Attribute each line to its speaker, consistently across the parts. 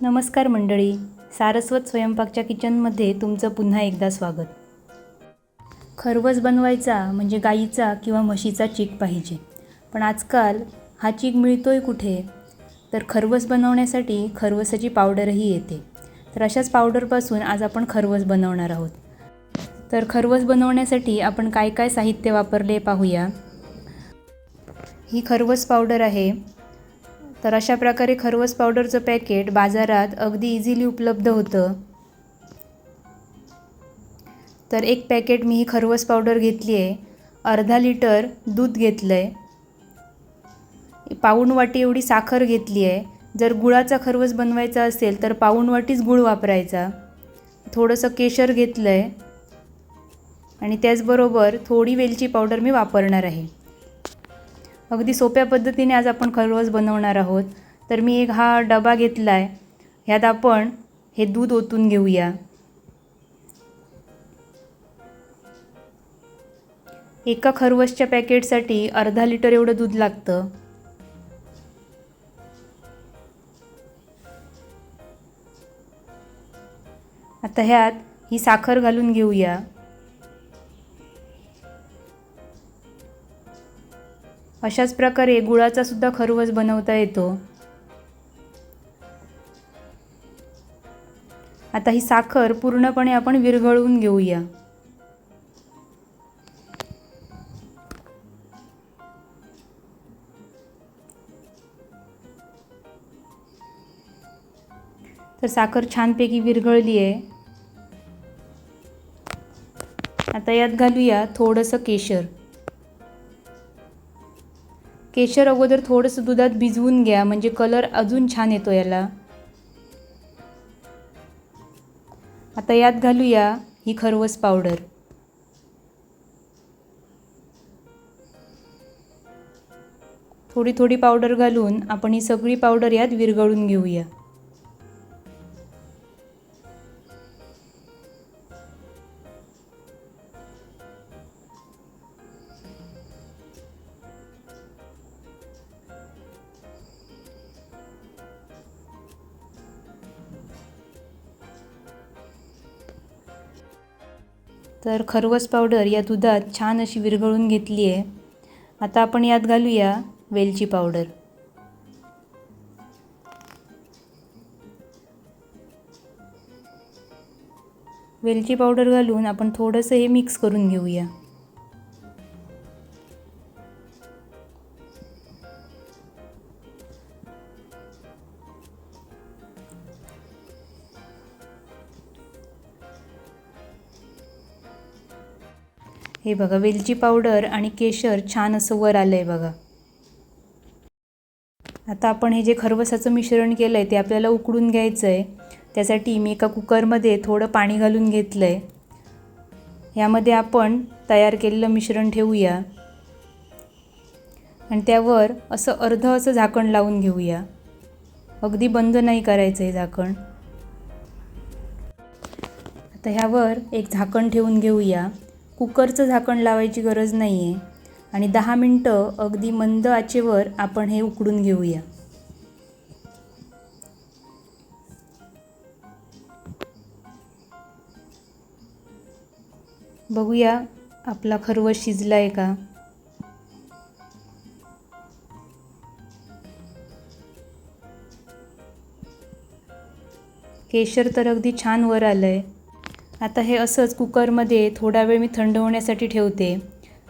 Speaker 1: नमस्कार मंडळी सारस्वत स्वयंपाकच्या किचनमध्ये तुमचं पुन्हा एकदा स्वागत. खरवस बनवायचा म्हणजे गाईचा किंवा म्हशीचा चीक पाहिजे. पण आजकाल हा चीक मिळतोय कुठे? तर खरवस बनवण्यासाठी खरवसाची पावडरही येते. तर अशाच पावडरपासून आज आपण खरवस बनवणार आहोत. तर खरवस बनवण्यासाठी आपण काय काय साहित्य वापरले पाहूया? ही खरवस पावडर आहे तर अशा प्रकारे खरवस पावडरचं पॅकेट बाजारात अगदी इझिली उपलब्ध होतं. तर एक पॅकेट मी ही खरवस पावडर घेतली आहे अर्धा लिटर दूध घेतलं आहे पाऊण वाटी एवढी साखर घेतली आहे जर गुळाचा खरवस बनवायचा असेल तर पाऊण वाटीच गुळ वापरायचा. थोडंसं केशर घेतलं आहे आणि त्याचबरोबर थोडी वेलची पावडर मी वापरणार आहे. अगदी सोप्या पद्धतीने आज आपण खरवस बनवणार आहोत. तर मी एक हा डबा घेतला आहे ह्यात आपण हे दूध ओतून घेऊया. एका खरवसच्या पॅकेटसाठी अर्धा लिटर एवढं दूध लागतं. आता ह्यात ही साखर घालून घेऊया. अशाच प्रकारे गुळाचा सुद्धा खरवस बनवता येतो. आता ही साखर पूर्णपणे आपण विरघळवून घेऊया. तर साखर छानपैकी विरघळली आहे आता यात घालूया थोडंसं केशर. केशर अगोदर थोडंसं दुधात भिजवून घ्या म्हणजे कलर अजून छान येतो याला. आता यात घालूया ही खरवस पावडर. थोडी थोडी पावडर घालून आपण ही सगळी पावडर यात विरघळून घेऊया. तर खरवस पावडर या दुधात छान अशी विरघळून घेतली आहे. आता आपण यात घालूया वेलची पावडर. वेलची पावडर घालून आपण थोडंसं हे मिक्स करून घेऊया. हे बघा वेलची पावडर आणि केशर छान असं वर आलं आहे बघा. आता आपण हे जे खरवसाचं मिश्रण केलं आहे ते आपल्याला उकडून घ्यायचं आहे त्यासाठी मी एका कुकरमध्ये थोडं पाणी घालून घेतलं आहे यामध्ये आपण तयार केलेलं मिश्रण ठेवूया. आणि त्यावर असं अर्ध असं झाकण लावून घेऊया. अगदी बंद नाही करायचं आहे झाकण. आता ह्यावर एक झाकण ठेवून घेऊया. कुकरचं झाकण लावायची गरज नाही आहे आणि दहा मिनटं अगदी मंद आचेवर आपण हे उकडून घेऊया. बघूया आपला खरवस शिजला आहे का? केशर तर अगदी छान वर आलं आहे आता हे असंच कुकरमध्ये थोडा वेळ मी थंड होण्यासाठी ठेवते.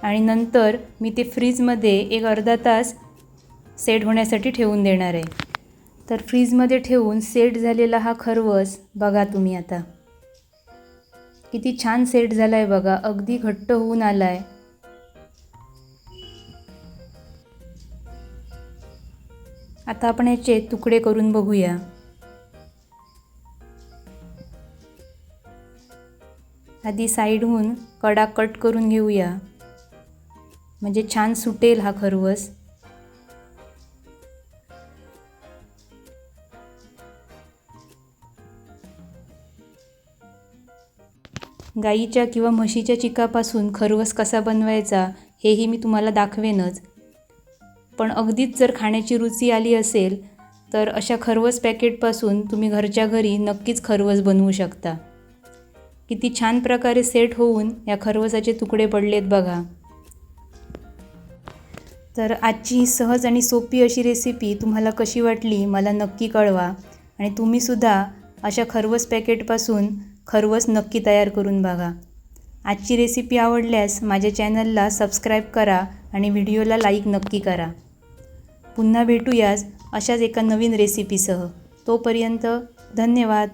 Speaker 1: आणि नंतर मी ते फ्रीजमध्ये एक अर्धा तास सेट होण्यासाठी ठेवून देणार आहे. तर फ्रीजमध्ये ठेवून सेट झालेला हा खरवस बघा तुम्ही आता. किती छान सेट झाला आहे बघा. अगदी घट्ट होऊन आला आहे आता आपण याचे तुकडे करून बघूया. आधी साईडहून कडा कट करून घेऊया. म्हणजे छान सुटेल हा खरवस. गाईच्या किंवा म्हशीच्या चिकापासून खरवस कसा बनवायचा हेही मी तुम्हाला दाखवेनच. पण अगदीच जर खाण्याची रुची आली असेल तर अशा खरवस पॅकेटपासून तुम्ही घरच्या घरी नक्कीच खरवस बनवू शकता. किती छान प्रकारे सेट होऊन या खरवसाचे तुकडे पडलेत बघा. तर आजची ही सहज आणि सोपी अशी रेसिपी तुम्हाला कशी वाटली मला नक्की कळवा आणि तुम्हीसुद्धा अशा खरवस पॅकेटपासून खरवस नक्की तयार करून बघा. आजची रेसिपी आवडल्यास माझ्या चॅनलला सबस्क्राईब करा आणि व्हिडिओला लाईक नक्की करा. पुन्हा भेटूयाच अशाच एका नवीन रेसिपीसह तोपर्यंत धन्यवाद.